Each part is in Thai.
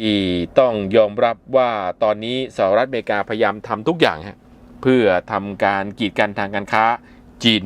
ที่ต้องยอมรับว่าตอนนี้สหรัฐอเมริกาพยายามทำทุกอย่างฮะเพื่อทำการกีดกันทางการค้าจีน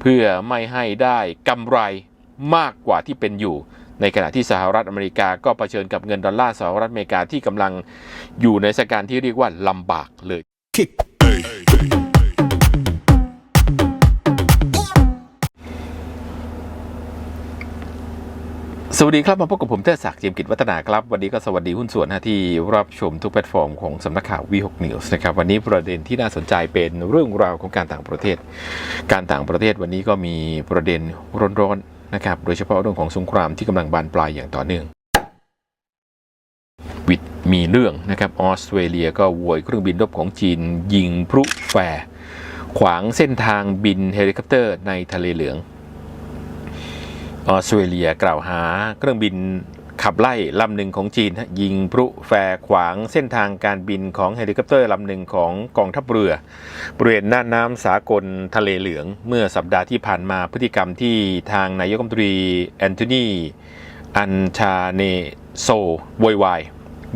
เพื่อไม่ให้ได้กำไรมากกว่าที่เป็นอยู่ ในขณะที่สหรัฐอเมริกาก็เผชิญกับเงินดอลลาร์สหรัฐอเมริกาที่กำลังอยู่ในสถานการณ์ที่เรียกว่าลำบากเลย สวัสดีครับ มาพบกับผมเทศศักดิ์เจียมกิจวัฒนาครับ วันนี้ก็สวัสดีหุ้นส่วนที่รับชมทุกแพลตฟอร์มของสำนักข่าววีหกนิวส์นะครับ วันนี้ประเด็นที่น่าสนใจเป็นเรื่องราวของการต่างประเทศ การต่างประเทศวันนี้ก็มีประเด็นร้อนๆนะครับ โดยเฉพาะเรื่องของสงครามที่กำลังบานปลายอย่างต่อเนื่องวิดมีเรื่องนะครับออสเตรเลียก็โวยเครื่องบินรบของจีน ยิงพลุแฟร์ขวางเส้นทางบินเฮลิคอปเตอร์ในทะเลเหลือง ออสเตรเลียกล่าวหาเครื่องบินขับไล่ลำหนึ่งของจีนยิงพลุแฟขวางเส้นทางการบินของเฮลิคอปเตอร์ลำหนึ่งของกองทัพเรือบริเวณน่านน้ำสากลทะเลเหลือง เมื่อสัปดาห์ที่ผ่านมาพฤติกรรมที่ทางนายกรัฐมนตรีแอนโทนีอันชาเนโซโวยวาย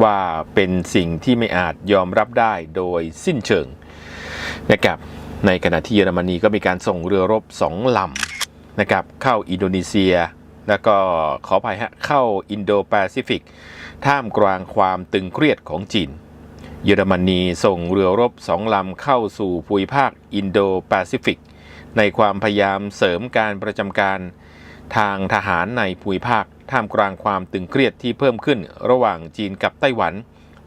ว่าเป็นสิ่งที่ไม่อาจยอมรับได้โดยสิ้นเชิงนะครับในขณะที่เยอรมนีก็มีการส่งเรือรบสองลำ นะครับเข้าอินโดนีเซีย แล้วก็ขออภัยฮะเข้าอินโดแปซิฟิก ท่ามกลางความตึงเครียดของจีน เยอรมนีส่งเรือรบสองลำเข้าสู่ภูมิภาคอินโดแปซิฟิก ในความพยายามเสริมการประจำการทางทหารในภูมิภาค ท่ามกลางความตึงเครียดที่เพิ่มขึ้นระหว่างจีนกับไต้หวัน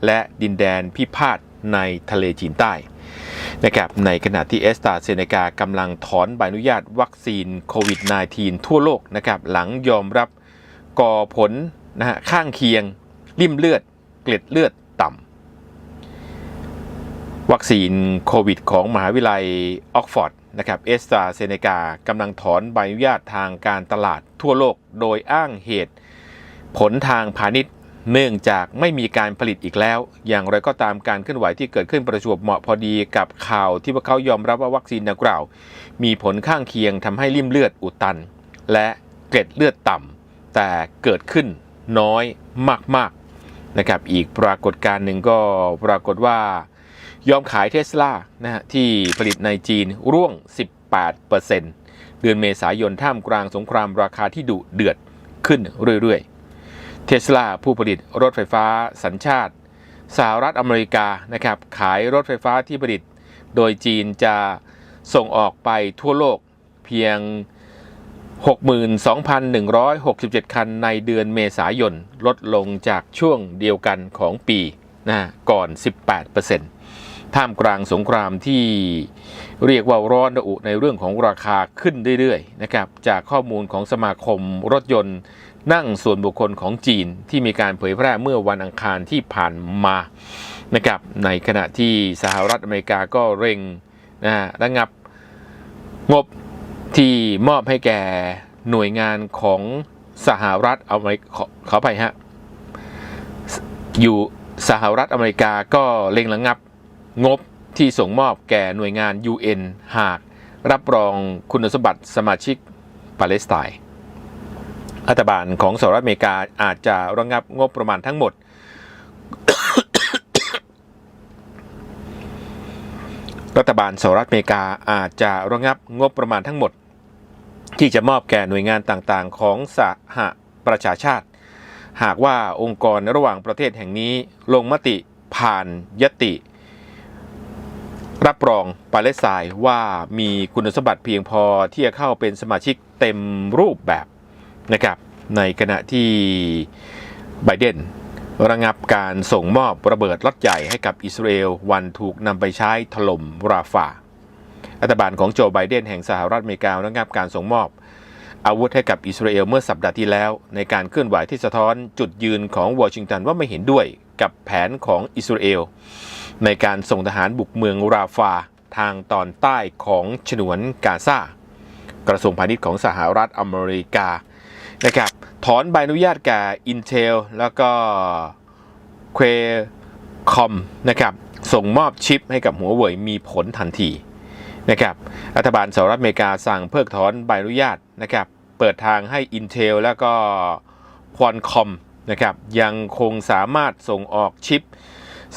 และดินแดนพิพาทในทะเลจีนใต้ นะครับในขณะที่เอสตาเซเนกากำลังถอนใบอนุญาตวัคซีนโควิด -19 ทั่วโลกนะครับหลังยอมรับก่อผลนะฮะข้างเคียง ริ่มเลือด เกล็ดเลือดต่ำวัคซีนโควิด ของมหาวิทยาลัยออกฟอร์ดนะครับเอสตาเซเนกากำลังถอนใบอนุญาตทางการตลาดทั่วโลก โดยอ้างเหตุ ผลทางพาณิชย์ เนื่องจากไม่มีการผลิตอีกแล้ว อย่างไรก็ตามการเคลื่อนไหวที่เกิดขึ้นประจวบเหมาะพอดีกับข่าวที่พวกเขายอมรับว่าวัคซีนดังกล่าว มีผลข้างเคียงทำให้ริ่มเลือดอุดตัน และเกล็ดเลือดต่ำแต่เกิดขึ้นน้อยมากๆนะครับอีกปรากฏการณ์หนึ่งก็ปรากฏว่ายอมขายเทสลานะฮะที่ผลิตในจีนร่วง 18%เดือนเมษายนท่ามกลางสงครามราคาที่ดุเดือดขึ้นเรื่อยๆ เทสลาผู้ผลิตรถไฟฟ้าสัญชาติสหรัฐอเมริกานะครับขายรถไฟฟ้าที่ผลิต โดยจีนจะส่งออกไปทั่วโลกเพียง 62,167 คันในเดือนเมษายน ลดลงจากช่วงเดียวกันของปีนะก่อน 18%ท่ามกลางสงครามที่เรียกว่าร้อนระอุในเรื่องของราคาขึ้นเรื่อยๆนะครับจากข้อมูลของสมาคมรถยนต์ นั่งส่วนบุคคลของจีนที่มีการเผยแพร่เมื่อวันอังคารที่ผ่านมานะครับในขณะที่สหรัฐอเมริกาก็เร่งนะระงับงบที่มอบให้แก่หน่วยงานของสหรัฐอเมริกาขขอไปฮะอยู่สหรัฐอเมริกาก็เร่งระงับงบที่ส่งมอบแก่หน่วยงาน UN หากรับรองคุณสมบัติสมาชิกปาเลสไตน์ รัฐบาลของสหรัฐอเมริกาอาจจะระงับงบประมาณทั้งหมด รัฐบาลสหรัฐอเมริกาอาจจะระงับงบประมาณทั้งหมด ที่จะมอบแก่หน่วยงานต่างๆ ของสหประชาชาติ หากว่าองค์กรระหว่างประเทศแห่งนี้ลงมติผ่านยติ รับรองปาเลสไตน์ว่ามีคุณสมบัติเพียงพอที่จะเข้าเป็นสมาชิกเต็มรูปแบบ นะครับในขณะที่ไบเดนระงับการส่งมอบระเบิดล็อตใหญ่ให้กับอิสราเอลวันถูกนำไปใช้ถล่มราฟารัฐบาลของโจไบเดนแห่งสหรัฐอเมริการะงับการส่งมอบ อาวุธให้กับอิสราเอลเมื่อสัปดาห์ที่แล้ว ในการเคลื่อนไหวที่สะท้อนจุดยืนของวอชิงตันว่าไม่เห็นด้วยกับแผนของอิสราเอลในการส่งทหารบุกเมืองราฟาทางตอนใต้ของฉนวนกาซากระทรวงพาณิชย์ของสหรัฐอเมริกา นะครับ ถอนใบอนุญาตแก่ Intel แล้วก็ Qualcomm นะครับ ส่งมอบชิปให้กับหัวเว่ยมีผลทันทีนะครับรัฐบาลสหรัฐอเมริกาสั่งเพิกถอนใบอนุญาตนะครับ เปิดทางให้ Intel แล้วก็ Qualcomm นะครับ ยังคงสามารถส่งออกชิป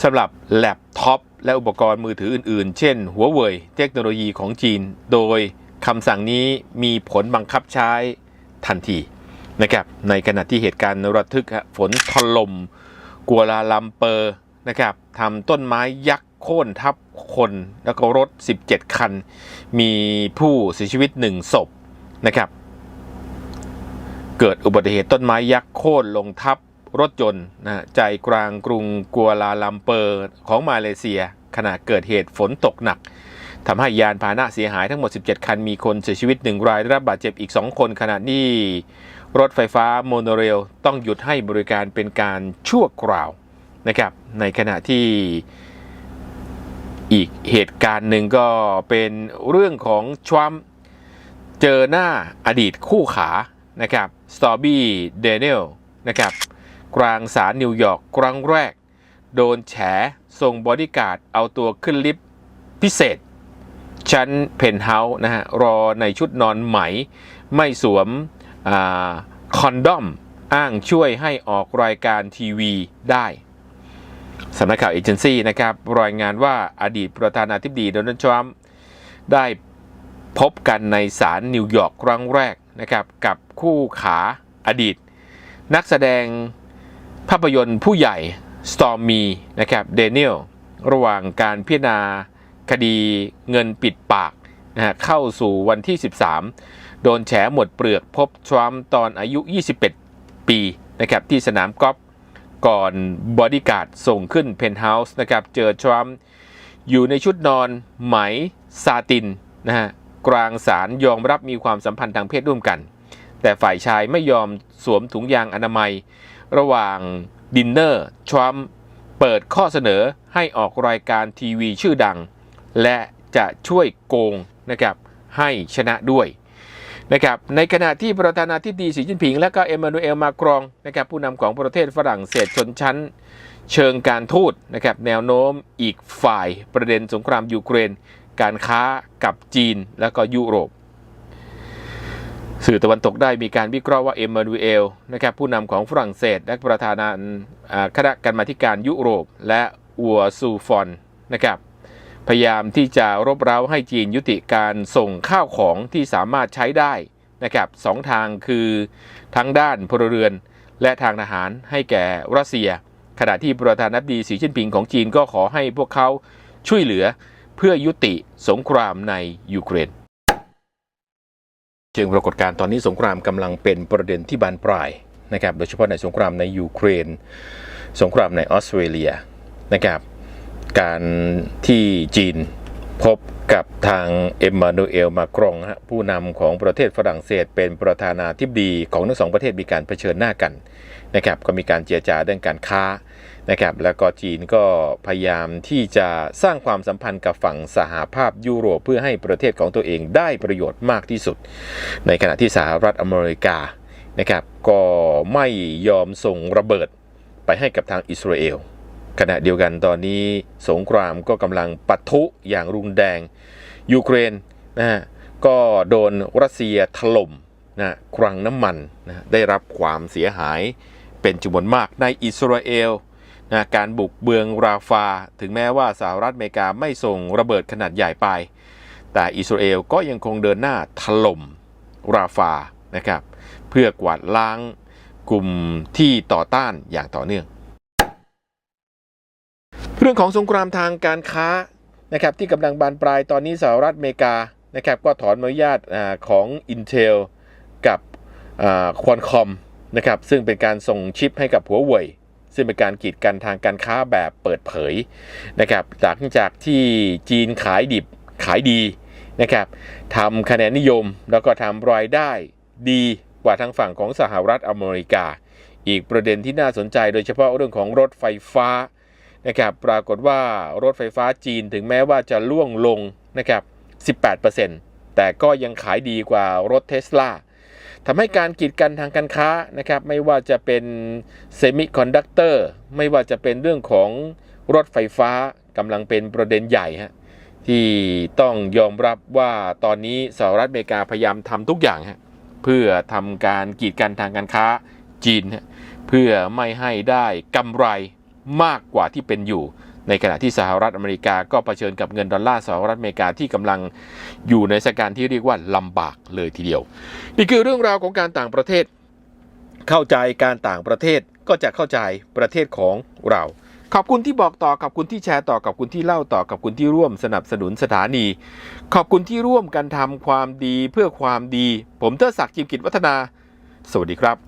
สำหรับแล็ปท็อปและอุปกรณ์มือถืออื่นๆ เช่น หัวเว่ยเทคโนโลยีของจีน โดยคำสั่งนี้มีผลบังคับใช้ทันที นะครับในขณะที่เหตุการณ์ระทึกฝนถล่มกัวลาลัมเปอร์นะครับทำต้นไม้ยักษ์โค่นทับคนแล้วก็รถ 17 คัน มีผู้เสียชีวิต 1 ศพนะครับเกิดอุบัติเหตุต้นไม้ยักษ์โค่นลงทับรถยนต์นะใจกลางกรุงกัวลาลัมเปอร์ของมาเลเซีย ขณะเกิดเหตุฝนตกหนัก ทำให้ยานพาหนะเสียหายทั้งหมด 17 คัน มีคนเสียชีวิต 1 รายได้รับบาดเจ็บอีก 2 คนขณะนี้รถไฟฟ้าโมโนเรลต้องหยุดให้บริการเป็นการชั่วคราวนะครับ ในขณะที่อีกเหตุการณ์หนึ่งก็เป็นเรื่องของทรัมป์เจอหน้าอดีตคู่ขานะครับสตอบี้เดน i ลนะครับกลางศาลนิวยอร์กครั้งแรก โดนแฉส่งบอดี้การ์ดเอาตัวขึ้นลิฟต์พิเศษ ชั้นเพนท์เฮาส์นะฮะรอในชุดนอนไหม ไม่สวมอคอนดอม อ้างช่วยให้ออกรายการทีวีได้สำนักข่าวเอเจนซี่นะครับรายงานว่าอดีตประธานาธิบดีโดนัลด์ทรัมป์ได้พบกันในศาลนิวยอร์กครั้งแรกนะครับกับคู่ขาอดีต นักแสดงภาพยนตร์ผู้ใหญ่สตอมมีนะครับเดนิเอลระหว่างการพิจารณา คดีเงินปิดปากนะฮะเข้าสู่วันที่ 13 โดนแฉหมดเปลือกพบทรัมป์ตอนอายุ 21 ปีนะครับที่สนามกอล์ฟก่อนบอดี้การ์ดส่งขึ้นเพนท์เฮาส์นะครับเจอทรัมป์อยู่ในชุดนอนไหมซาตินนะฮะกลางศาลยอมรับมีความสัมพันธ์ทางเพศร่วมกัน แต่ฝ่ายชายไม่ยอมสวมถุงยางอนามัย ระหว่างดินเนอร์ทรัมป์เปิดข้อเสนอให้ออกรายการทีวีชื่อดัง และจะช่วยโกงนะครับให้ชนะด้วยนะครับในขณะที่ประธานาธิบดีสีจิ้นผิง และก็เอมมานูเอลมาครองนะครับผู้นำของประเทศฝรั่งเศสชนชั้น เชิงการทูตนะครับแนวโน้มอีกฝ่ายประเด็นสงครามยูเครน การค้ากับจีนและก็ยุโรป สื่อตะวันตกได้มีการวิเคราะห์ว่าเอมมานูเอลนะครับผู้นำของฝรั่งเศส และประธานาอ่าคณะกรรมาธิการยุโรป และอัวซูฟอนนะครับ พยายามที่จะรบเร้าให้จีนยุติการส่งข้าวของที่สามารถใช้ได้นะครับสองทางคือทั้งด้านพลเรือน และทางทหารให้แก่รัสเซีย ขณะที่ประธานาธิบดีสีจิ้นผิงของจีนก็ขอให้พวกเขาช่วยเหลือเพื่อยุติสงครามในยูเครนเชิงปรากฏการณ์ตอนนี้สงครามกำลังเป็นประเด็นที่บานปลายนะครับโดยเฉพาะในสงครามในยูเครน สงครามในออสเตรเลียนะครับ การที่จีนพบกับทางเอ็มมานูเอลมาครองผู้นำของประเทศฝรั่งเศส เป็นประธานาธิบดีของทั้งสองประเทศมีการเผชิญหน้ากันนะครับก็มีการเจรจาเรื่องการค้านะครับแล้วก็จีนก็พยายามที่จะสร้างความสัมพันธ์กับฝั่งสหภาพยุโรปเพื่อให้ประเทศของตัวเองได้ประโยชน์มากที่สุด ในขณะที่สหรัฐอเมริกานะครับก็ไม่ยอมส่งระเบิดไปให้กับทางอิสราเอล ขณะเดียวกันตอนนี้สงครามก็กำลังปะทุอย่างรุนแรง ยูเครนนะฮะก็โดนรัสเซียถล่มนะคลังน้ำมันนะได้รับความเสียหายเป็นจำนวนมากในอิสราเอลนะการบุกเบืองราฟา ถึงแม้ว่าสหรัฐอเมริกาไม่ส่งระเบิดขนาดใหญ่ไป แต่อิสราเอลก็ยังคงเดินหน้าถล่มราฟานะครับเพื่อกวาดล้างกลุ่มที่ต่อต้านอย่างต่อเนื่อง เรื่องของสงครามทางการค้านะครับที่กำลังบานปลายตอนนี้สหรัฐอเมริกานะครับก็ถอนอนุญาตอของ Intel กับควอนคอมนะครับซึ่งเป็นการส่งชิปให้กับหัวเว่ยซึ่งเป็นการกีดกันทางการค้าแบบเปิดเผยนะครับจากจากที่จีนขายดิบขายดีนะครับทำคะแนนนิยมแล้วก็ทำรายได้ดีกว่าทางฝั่งของสหรัฐอเมริกา อีกประเด็นที่น่าสนใจโดยเฉพาะเรื่องของรถไฟฟ้า นะครับปรากฏว่ารถไฟฟ้าจีนถึงแม้ว่าจะล่วงลงนะครับ18%แต่ก็ยังขายดีกว่ารถเทสลาทำให้การกีดกันทางการค้านะครับไม่ว่าจะเป็นเซมิคอนดักเตอร์ไม่ว่าจะเป็นเรื่องของรถไฟฟ้ากำลังเป็นประเด็นใหญ่ฮะที่ต้องยอมรับว่าตอนนี้สหรัฐอเมริกาพยายามทำทุกอย่างฮะเพื่อทำการกีดกันทางการค้าจีน เพื่อไม่ให้ได้กำไร มากกว่าที่เป็นอยู่ ในขณะที่สหรัฐอเมริกาก็เผชิญกับเงินดอลลาร์สหรัฐอเมริกาที่กำลังอยู่ในสถานการณ์ที่เรียกว่าลำบากเลยทีเดียว นี่คือเรื่องราวของการต่างประเทศ เข้าใจการต่างประเทศก็จะเข้าใจประเทศของเราขอบคุณที่บอกต่อขอบคุณที่แชร์ต่อขอบคุณที่เล่าต่อขอบคุณที่ร่วมสนับสนุนสถานี ขอบคุณที่ร่วมกันทำความดีเพื่อความดี ผมเทอศักดิ์จิมกิจวัฒนา สวัสดีครับ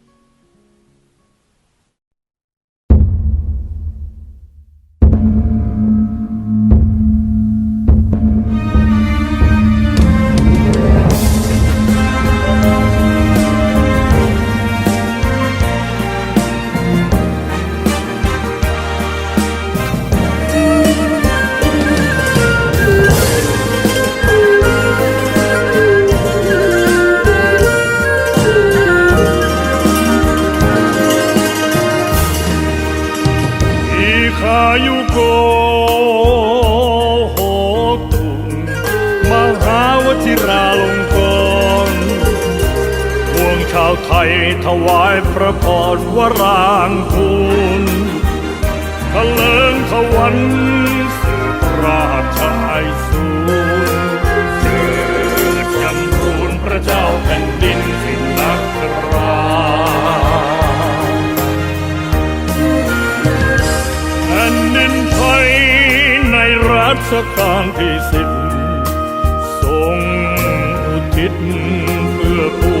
ถวายพระพรวรางคูณทะเลิงทวันสืบราชไอสูรเกิดจำรูนพระเจ้าแผ่นดินสินักราแผ่นดินไทยในรัชกาลที่สิบทรงอุทิศเพื่อป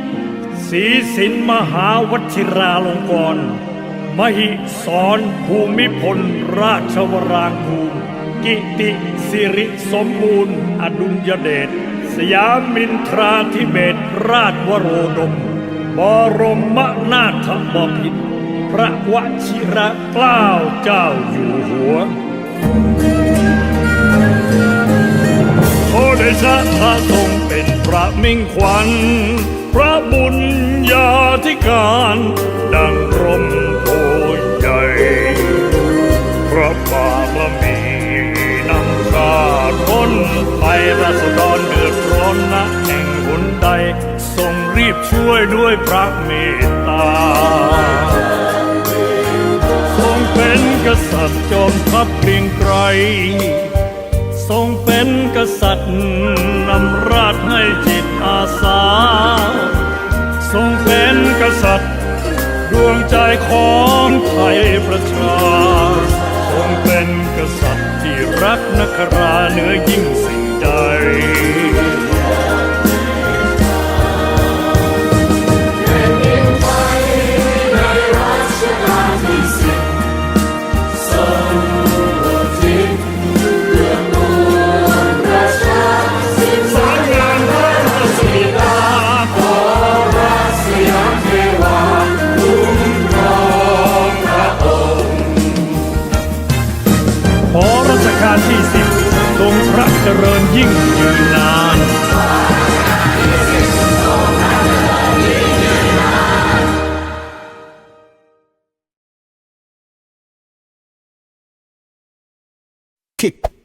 ศีสินมหาวชิราลงกรณ์มหิสรภูมิพลราชวรางคูลกิติสิริสมบูรณ์ อดุลยเดชสยามินทราธิเบศราชวโรดม บรมนาถบพิตรพระวชิระเกล้าเจ้าอยู่หัวโอเดชะพระทรง ระมิ่งขวัญ พระบุญญาธิการ ดังร่มโพใหญ่พระบารมีนำชาติพ้นไปราษฎรเดือดร้อนนะแห่งหนใด ทรงรีบช่วยด้วยพระเมตตา ทรงเป็นกษัตริย์จอมทัพเกรียงไกรทรงเป็นกษัตริย์ ประชาทรงเป็นกษัตริย์ที่รักนักราเหนือยิ่งสิ่งใด kick